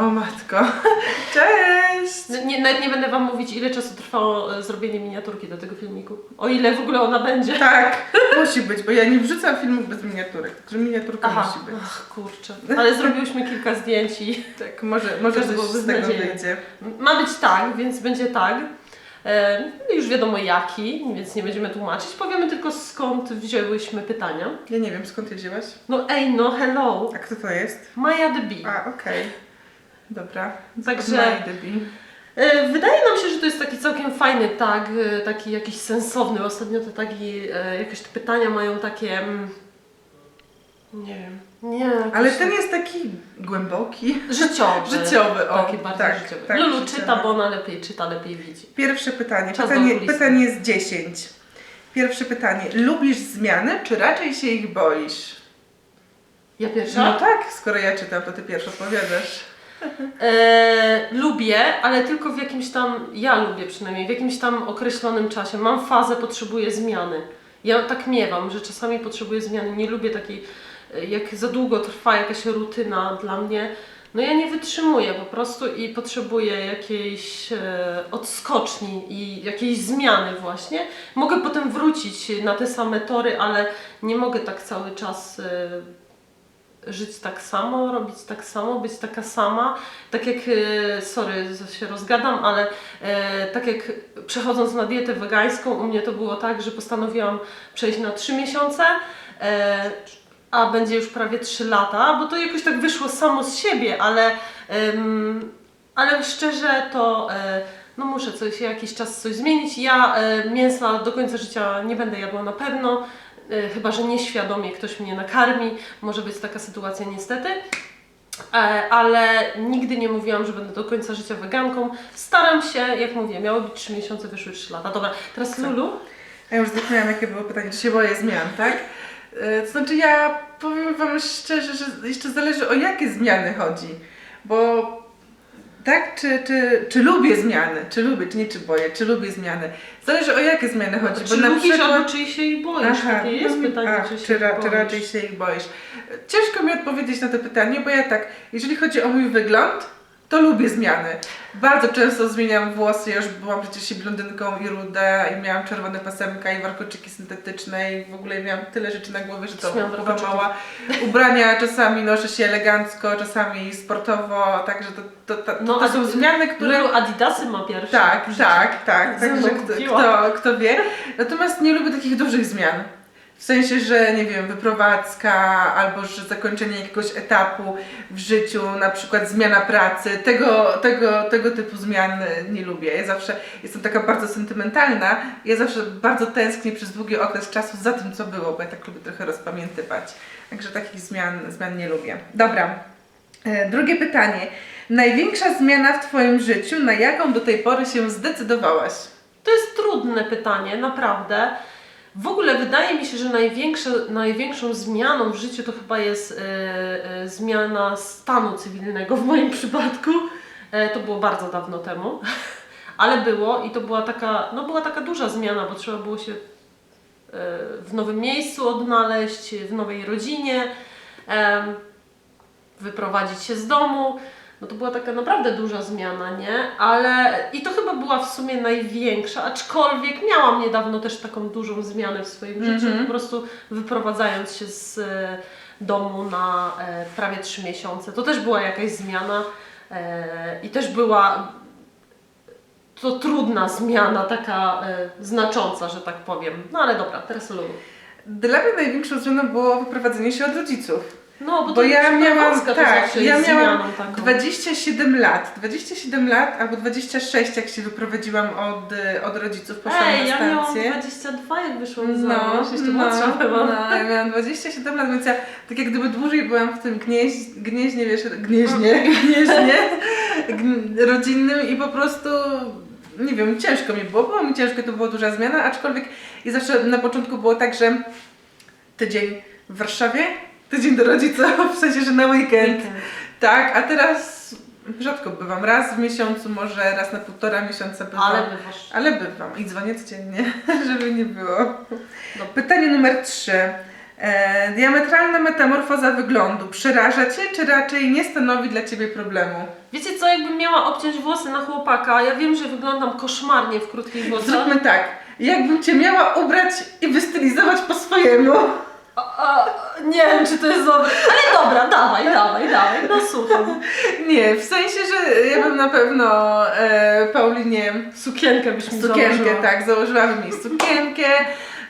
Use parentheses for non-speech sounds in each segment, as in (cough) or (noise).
O matko. (laughs) Cześć! N- Nie, nawet nie będę Wam mówić, ile czasu trwało e, zrobienie miniaturki do tego filmiku. O ile w ogóle ona będzie. Tak, (laughs) musi być, bo ja nie wrzucam filmów bez miniaturek, także miniaturka musi być. ach kurczę. Ale zrobiłyśmy kilka zdjęć i (laughs) Tak, może, może Też coś byłoby z tego beznadziejne. wyjdzie. ma być tak, więc będzie tak. E, już wiadomo jaki, więc nie będziemy tłumaczyć. Powiemy tylko skąd wzięłyśmy pytania. Ja nie wiem, skąd je wzięłaś? No ej, no hello. A kto to jest? Maja the Bee. A, okej. Dobra. Także-. E, Wydaje nam się, że to jest taki całkiem fajny tag, e, taki jakiś sensowny. Ostatnio te tagi, e, jakieś te pytania mają takie... mm, Nie wiem. Nie, Ale ten jest taki głęboki. Życiowy. Życiowy, o, Taki bardzo tak, życiowy. tak, Lulu życiowy. czyta, bo ona lepiej czyta, lepiej widzi. Pierwsze pytanie. Czas Pytanie, pytanie jest 10. Pierwsze pytanie. Lubisz zmiany, czy raczej się ich boisz? Ja pierwsza? No tak, skoro ja czytam, to ty pierwszy odpowiadasz. E, lubię, ale tylko w jakimś tam, ja lubię przynajmniej, w jakimś tam określonym czasie. Mam fazę, potrzebuję zmiany. Ja tak miewam, że czasami potrzebuję zmiany. Nie lubię takiej, e, jak za długo trwa jakaś rutyna dla mnie. No ja nie wytrzymuję po prostu i potrzebuję jakiejś e, odskoczni i jakiejś zmiany właśnie. Mogę potem wrócić na te same tory, ale nie mogę tak cały czas e, żyć tak samo, robić tak samo, być taka sama. Tak jak, e, sorry, się rozgadam, ale e, tak jak przechodząc na dietę wegańską, u mnie to było tak, że postanowiłam przejść na 3 miesiące, e, a będzie już prawie 3 lata, bo to jakoś tak wyszło samo z siebie, ale, ale szczerze to no muszę coś, jakiś czas coś zmienić. Ja mięsa do końca życia nie będę jadła na pewno, chyba że nieświadomie ktoś mnie nakarmi. Może być taka sytuacja niestety. E, Ale nigdy nie mówiłam, że będę do końca życia weganką. Staram się, jak mówię, miało być 3 miesiące, wyszły 3 lata. Dobra, teraz Lulu. A ja już zapomniałam, jakie było pytanie, czy się boję zmian, tak? E, To znaczy ja powiem Wam szczerze, że jeszcze zależy o jakie zmiany chodzi, bo tak, czy, czy, czy lubię zmiany, czy lubię, czy nie czy boję, czy lubię zmiany. Zależy o jakie zmiany chodzi, Czy bo na lubisz przykład... albo czy się ich boisz? Takie jest no, pytanie, a, czy się czy, ra, czy raczej się ich boisz. Ciężko mi odpowiedzieć na to pytanie, bo ja tak, jeżeli chodzi o mój wygląd, to lubię zmiany. Bardzo często zmieniam włosy, ja już byłam przecież i blondynką i rudę i miałam czerwone pasemka i warkoczyki syntetyczne i w ogóle miałam tyle rzeczy na głowie, że to warkoczyki. mała. Ubrania czasami noszę się elegancko, czasami sportowo, także to, to, to, to, No, to są zmiany, które... Lulu Adidasy ma pierwsze. Tak, tak, tak. Także kto, kto, kto wie. Natomiast nie lubię takich dużych zmian. W sensie, że nie wiem, wyprowadzka albo że zakończenie jakiegoś etapu w życiu, na przykład zmiana pracy, tego, tego, tego typu zmian nie lubię. Ja zawsze jestem taka bardzo sentymentalna, ja zawsze bardzo tęsknię przez długi okres czasu za tym, co było, bo ja tak lubię trochę rozpamiętywać. Także takich zmian, zmian nie lubię. Dobra, E, drugie pytanie. Największa zmiana w Twoim życiu, na jaką do tej pory się zdecydowałaś? To jest trudne pytanie, naprawdę. W ogóle wydaje mi się, że największą zmianą w życiu to chyba jest e, e, zmiana stanu cywilnego w moim (laughs) przypadku. E, to było bardzo dawno temu, (laughs) ale było i to była taka, no była taka duża zmiana, bo trzeba było się e, w nowym miejscu odnaleźć, w nowej rodzinie, em, wyprowadzić się z domu. No to była taka naprawdę duża zmiana, nie? Ale i to chyba była w sumie największa, aczkolwiek miałam niedawno też taką dużą zmianę w swoim życiu, Mhm. po prostu wyprowadzając się z e, domu na e, prawie 3 miesiące. To też była jakaś zmiana e, i też była to trudna zmiana, taka e, znacząca, że tak powiem. No ale dobra, teraz Lulu. Dla mnie największą zmianą było wyprowadzenie się od rodziców. No, bo, Bo to ja miałam- tak, ja miałam zmianą taką. 27 lat. 27 lat albo 26, jak się wyprowadziłam od, y, od rodziców, poszłam Ej, na ja miałam stację. 22 jak wyszłam za No, jeszcze no, byłam. no, ja miałam 27 lat, więc ja tak jak gdyby dłużej byłam w tym gnieź, gnieźnie, wiesz, gnieźnie, (laughs) gnieźnie gn- rodzinnym i po prostu nie wiem, ciężko mi było, było mi ciężko, to była duża zmiana, aczkolwiek i zawsze na początku było tak, że tydzień w Warszawie, tydzień do rodziców, (laughs) w sensie, że na weekend, tak, a teraz rzadko bywam, raz w miesiącu, może raz na półtora miesiąca bywam. Ale bywasz. Ale bywam i dzwonię codziennie, (laughs) żeby nie było. Dobra. Pytanie numer trzy. E, diametralna metamorfoza wyglądu przeraża Cię, czy raczej nie stanowi dla Ciebie problemu? Wiecie co, jakbym miała obciąć włosy na chłopaka, ja wiem, że wyglądam koszmarnie w krótkich włosach. Zróbmy tak, jakbym Cię miała ubrać i wystylizować po swojemu. A, a, nie wiem, czy to jest dobre, ale dobra, dawaj, dawaj, dawaj, no słucham. (laughs) Nie, w sensie, że ja bym na pewno e, Paulinie Sukienkę byś mi sukienkę, założyła. tak, założyłabym jej sukienkę.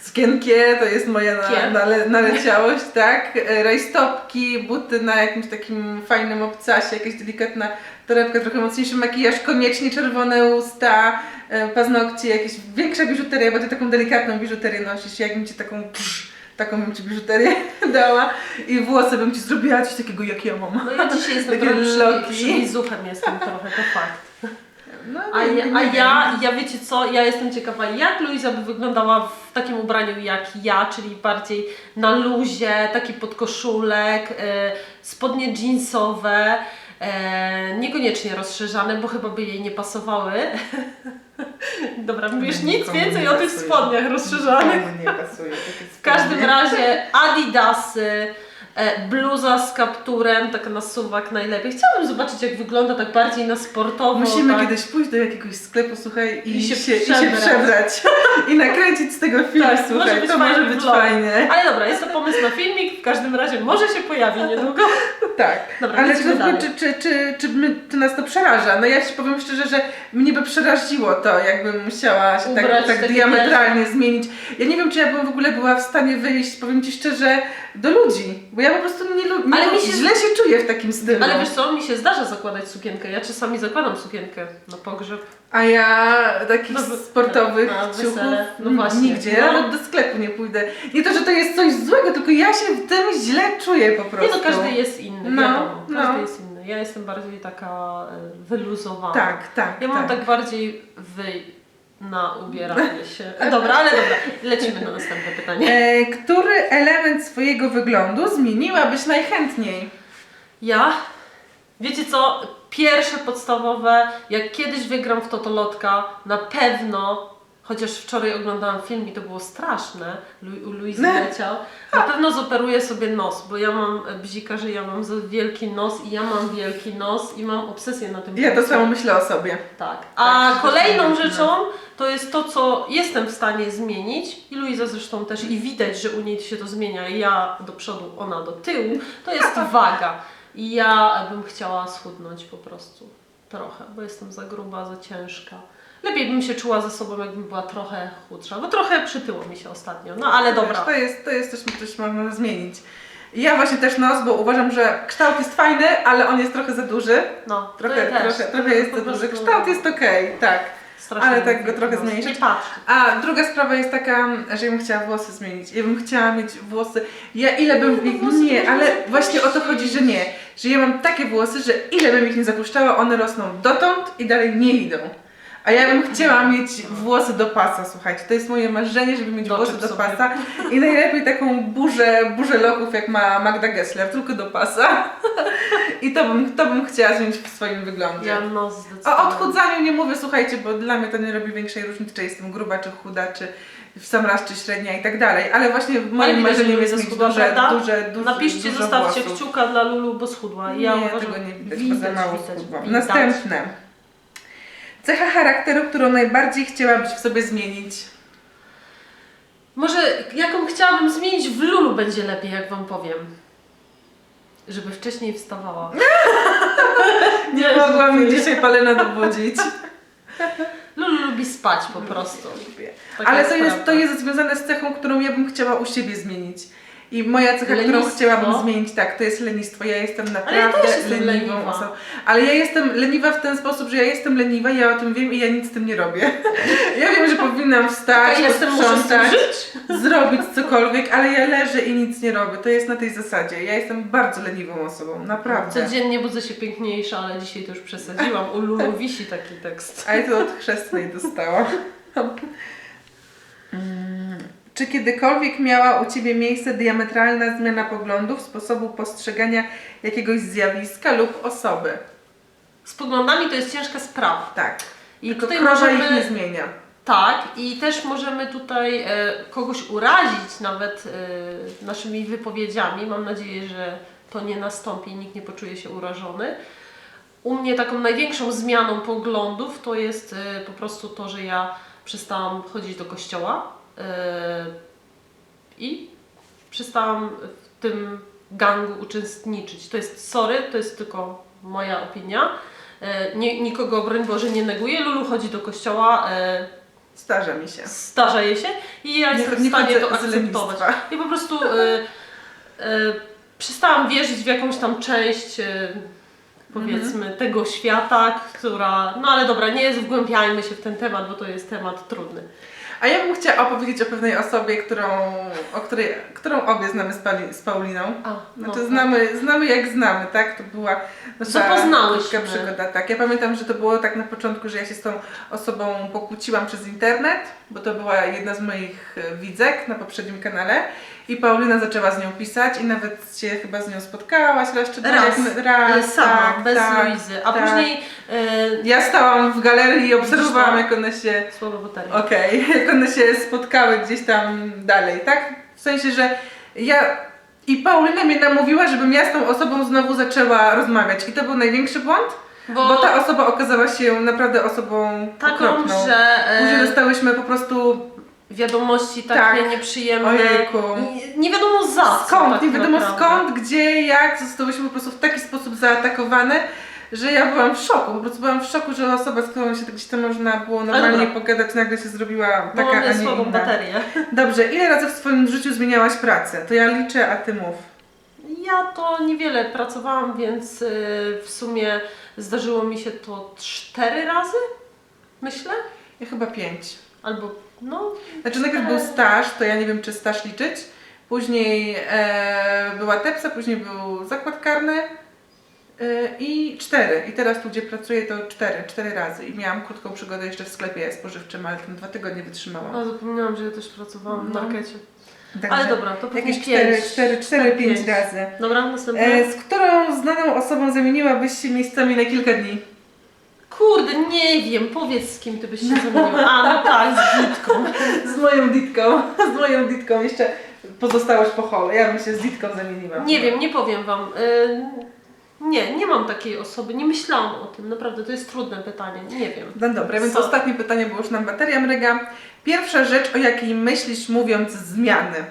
Sukienkie to jest moja na, nale, naleciałość, tak? E, Rajstopki, buty na jakimś takim fajnym obcasie, jakaś delikatna torebka, trochę mocniejszy makijaż, koniecznie czerwone usta, e, paznokcie, jakieś większa biżuteria, bo ty taką delikatną biżuterię nosisz, jakbym ci taką psz, taką bym ci biżuterię (laughs) dała i włosy bym ci zrobiła coś takiego jak ja mam. No ja dzisiaj (laughs) jestem trochę przy, przymizuchem jestem trochę, to fakt. No, A, nie- ja, nie a ja, ja wiecie co, ja jestem ciekawa, jak Luiza by wyglądała w takim ubraniu jak ja, czyli bardziej na luzie, taki podkoszulek, e, spodnie jeansowe, e, niekoniecznie rozszerzane, bo chyba by jej nie pasowały. (laughs) (laughs) Dobra, mówisz nic więcej o tych spodniach rozszerzanych. Nie pasuje W każdym razie Adidasy, e, bluza z kapturem, taka na suwak najlepiej. Chciałabym zobaczyć jak wygląda tak bardziej na sportowo. Musimy tak. kiedyś pójść do jakiegoś sklepu, słuchaj, i, I się się, i się przebrać. (laughs) I nakręcić z tego film, Tak, może słuchaj, być to może być vlog. fajnie. Ale dobra, jest to pomysł na filmik, w każdym razie może się pojawi niedługo. (laughs) Tak, Dobra, ale czy, dalej. czy, czy, czy, czy, my, czy nas to przeraża? No ja ci powiem szczerze, że mnie by przeraziło to, jakbym musiała się Ubrać tak, tak diametralnie zmienić. Ja nie wiem, czy ja bym w ogóle była w stanie wyjść, powiem ci szczerze, do ludzi, bo ja po prostu nie lubię, Ale mi się- źle się czuję w takim stylu. Ale wiesz co, mi się zdarza zakładać sukienkę. Ja czasami zakładam sukienkę na pogrzeb. A ja takich No, sportowych na ciuchów No n- właśnie. nigdzie, No. nawet do sklepu nie pójdę. Nie to, że to jest coś złego, tylko ja się w tym źle czuję po Nie prostu. no, każdy jest inny, No, wiadomo. Każdy no. jest inny. Ja jestem bardziej taka e, wyluzowana. Tak, tak, Ja mam tak. tak bardziej wy na ubieranie się. (laughs) Dobra, ale dobra, lecimy na następne pytanie. E, który element swojego wyglądu zmieniłabyś najchętniej? Ja? Wiecie co? Pierwsze podstawowe, jak kiedyś wygram w Totolotka, na pewno, chociaż wczoraj oglądałam film i to było straszne, Lu- u Luizy leciał, na pewno zoperuję sobie nos, bo ja mam bzika, że ja mam za wielki nos i ja mam wielki nos i mam obsesję na tym Ja to samo myślę o sobie. Tak. A Tak, kolejną rzeczą to jest to, co jestem w stanie zmienić i Luiza zresztą też i widać, że u niej się to zmienia, ja do przodu, ona do tyłu, to jest waga. I ja bym chciała schudnąć po prostu trochę, bo jestem za gruba, za ciężka. Lepiej bym się czuła ze sobą, jakbym była trochę chudsza, bo trochę przytyło mi się ostatnio, no ale dobra. To jest, to jest coś, coś można zmienić. Ja właśnie też nos, bo uważam, że kształt jest fajny, ale on jest trochę za duży. No, Trochę, ja też. trochę, trochę jest za duży. Kształt jest okej, tak. strasznie ale tak go trochę zmniejszyć. Nie patrz. A druga sprawa jest taka, że ja bym chciała włosy zmienić. Ja bym chciała mieć włosy. Ja ile bym. Nie, no włosy Nie, ale właśnie o to chodzi, że nie. Że ja mam takie włosy, że ile bym ich nie zapuszczała, one rosną dotąd i dalej nie idą. A ja bym chciała mieć włosy do pasa, słuchajcie. To jest moje marzenie, żeby mieć Doczep włosy do sobie. pasa. I najlepiej taką burzę, burzę loków, jak ma Magda Gessler, tylko do pasa. I to bym, to bym chciała zmienić w swoim wyglądzie. Ja nos O zdecydowanie. odchudzaniu nie mówię, słuchajcie, bo dla mnie to nie robi większej różnicy, czy jestem gruba, czy chuda, czy w sam raz, czy średnia i tak dalej. Ale właśnie moim widać, że marzeniem jest mieć schudła, duże, prawda? duże, duże, Napiszcie, dużo zostawcie włosów. kciuka dla Lulu, bo schudła. Ja nie, uważam, tego nie widać, bo za mało widać, schudłam. widać. Następne. Cecha charakteru, którą najbardziej chciałabyś w sobie zmienić. Może jaką chciałabym zmienić w Lulu będzie lepiej, jak wam powiem. Żeby wcześniej wstawała. (laughs) Nie mogła mi dzisiaj palena dobudzić. (laughs) Lulu lubi spać po prostu. Taka Ale to jest, to jest związane z cechą, którą ja bym chciała u siebie zmienić. I moja cecha, którą Lenistwo? chciałabym zmienić, tak, to jest lenistwo. Ja jestem ja naprawdę też jestem leniwą leniwa. osobą. Ale ja jestem leniwa w ten sposób, że ja jestem leniwa, ja o tym wiem i ja nic z tym nie robię. (laughs) Ja wiem, że powinnam wstać, Ja jestem, muszę z tym posprzątać, żyć. zrobić cokolwiek, ale ja leżę i nic nie robię. To jest na tej zasadzie. Ja jestem bardzo leniwą osobą, naprawdę. Codziennie budzę się piękniejsza, ale dzisiaj to już przesadziłam. U Lulu wisi taki tekst. A ja to od chrzestnej dostałam. (laughs) Czy kiedykolwiek miała u Ciebie miejsce diametralna zmiana poglądów, sposobu postrzegania jakiegoś zjawiska lub osoby? Z poglądami to jest ciężka sprawa. Tak. I Tylko tutaj możemy... ich nie zmienia. Tak, i też możemy tutaj e, kogoś urazić nawet e, naszymi wypowiedziami. Mam nadzieję, że to nie nastąpi i nikt nie poczuje się urażony. U mnie taką największą zmianą poglądów to jest e, po prostu to, że ja przestałam chodzić do kościoła i przestałam w tym gangu uczestniczyć. To jest sorry, to jest tylko moja opinia. E, Nie, nikogo, broń Boże, nie neguję. Lulu chodzi do kościoła, e, Zdarza mi się. starza jej się i ja Nie- jestem nie w stanie to akceptować. I po prostu przestałam wierzyć w jakąś tam część, powiedzmy, Mhm. tego świata, która. No ale dobra, nie wgłębiajmy się w ten temat, bo to jest temat trudny. A ja bym chciała opowiedzieć o pewnej osobie, którą, o której, którą obie znamy z, Pauli, z Pauliną. A, Znaczy tak. znamy, znamy jak znamy, tak? To była nasza krótka przygoda, tak. Ja pamiętam, że to było tak na początku, że ja się z tą osobą pokłóciłam przez internet, bo to była jedna z moich e, widzek na poprzednim kanale i Paulina zaczęła z nią pisać i nawet się chyba z nią spotkałaś raz czy dwa, Raz, jak- E, raz sama, tak, bez tak, Luizy. A tak. później e, Ja stałam w galerii i obserwowałam, Widzisz jak one się słowo baterii. Okej, (laughs) jak one się spotkały gdzieś tam dalej, tak? W sensie, że ja i Paulina mnie namówiła, żebym ja z tą osobą znowu zaczęła rozmawiać. I to był największy błąd, bo, ta osoba okazała się naprawdę osobą taką, okropną. że e, Później dostałyśmy po prostu wiadomości takie Tak. nieprzyjemne. Ojejku. Nie, nie wiadomo za co. skąd, tak nie wiadomo naprawdę. skąd, gdzie, jak, zostałyśmy po prostu w taki sposób zaatakowane, że ja byłam w szoku. Po prostu byłam w szoku, że osoba, z którą się tak gdzieś tam można było normalnie dobra. pogadać, nagle się zrobiła Bo taka, a mamy nie słabą inna. baterię. Dobrze, ile razy w swoim życiu zmieniałaś pracę? To ja liczę, a ty mów. Ja to niewiele pracowałam, więc y, w sumie zdarzyło mi się to cztery razy, myślę. Ja chyba pięć. Albo, no, Znaczy najpierw był staż, to ja nie wiem czy staż liczyć. Później e, była tepsa, później był zakład karny e, i cztery. I teraz tu gdzie pracuję to cztery, cztery razy. I miałam krótką przygodę jeszcze w sklepie spożywczym, ale tam dwa tygodnie wytrzymałam. a zapomniałam, że ja też pracowałam w No. markecie. Także Ale dobra, to pewnie jakieś pięć. cztery, cztery, cztery, Tak, pięć razy. Dobra, następne. E, z którą znaną osobą zamieniłabyś się miejscami na kilka dni? Kurde, nie wiem, powiedz z kim ty byś się zamieniła. A, no tak, z Witką. (laughs) Z moją ditką, (laughs) z moją ditką jeszcze pozostałość po hole. Ja bym się z ditką zamieniła. Nie wiem, nie powiem wam. Y, nie, nie mam takiej osoby, nie myślałam o tym, naprawdę, to jest trudne pytanie, nie wiem. No dobra, więc Co? ostatnie pytanie, bo już nam bateria mryga. Pierwsza rzecz, o jakiej myślisz mówiąc zmiany?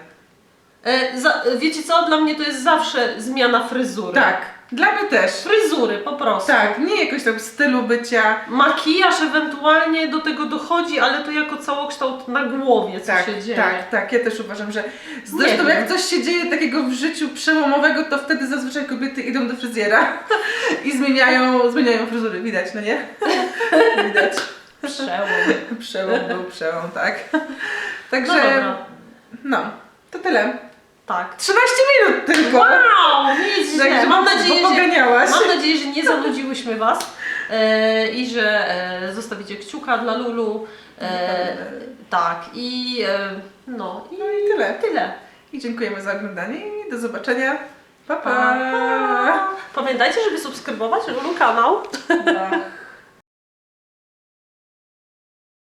E, za, wiecie co, dla mnie to jest zawsze zmiana fryzury. Tak, dla mnie też. Fryzury, po prostu. Tak, nie jakoś tam stylu bycia. Makijaż ewentualnie do tego dochodzi, ale to jako całokształt na głowie, co Tak, się dzieje. tak, tak. Ja też uważam, że zresztą jak coś się dzieje takiego w życiu przełomowego, to wtedy zazwyczaj kobiety idą do fryzjera (laughs) i zmieniają, zmieniają fryzury. Widać, no nie? (laughs) Widać. Przełom. Przełom był przełom, tak. (laughs) No Także, dobra. no, to tyle. Tak. 13 minut tylko. Wow, nie jest źle. Także Mam nadzieję, że, poganiałaś. mam nadzieję, że nie zanudziłyśmy Was e, i że e, zostawicie kciuka dla Lulu. E, tak, i e, no, i No i tyle. tyle. I dziękujemy za oglądanie i do zobaczenia. Pa, pa. Pa, pa. Pamiętajcie, żeby subskrybować Lulu kanał. pa.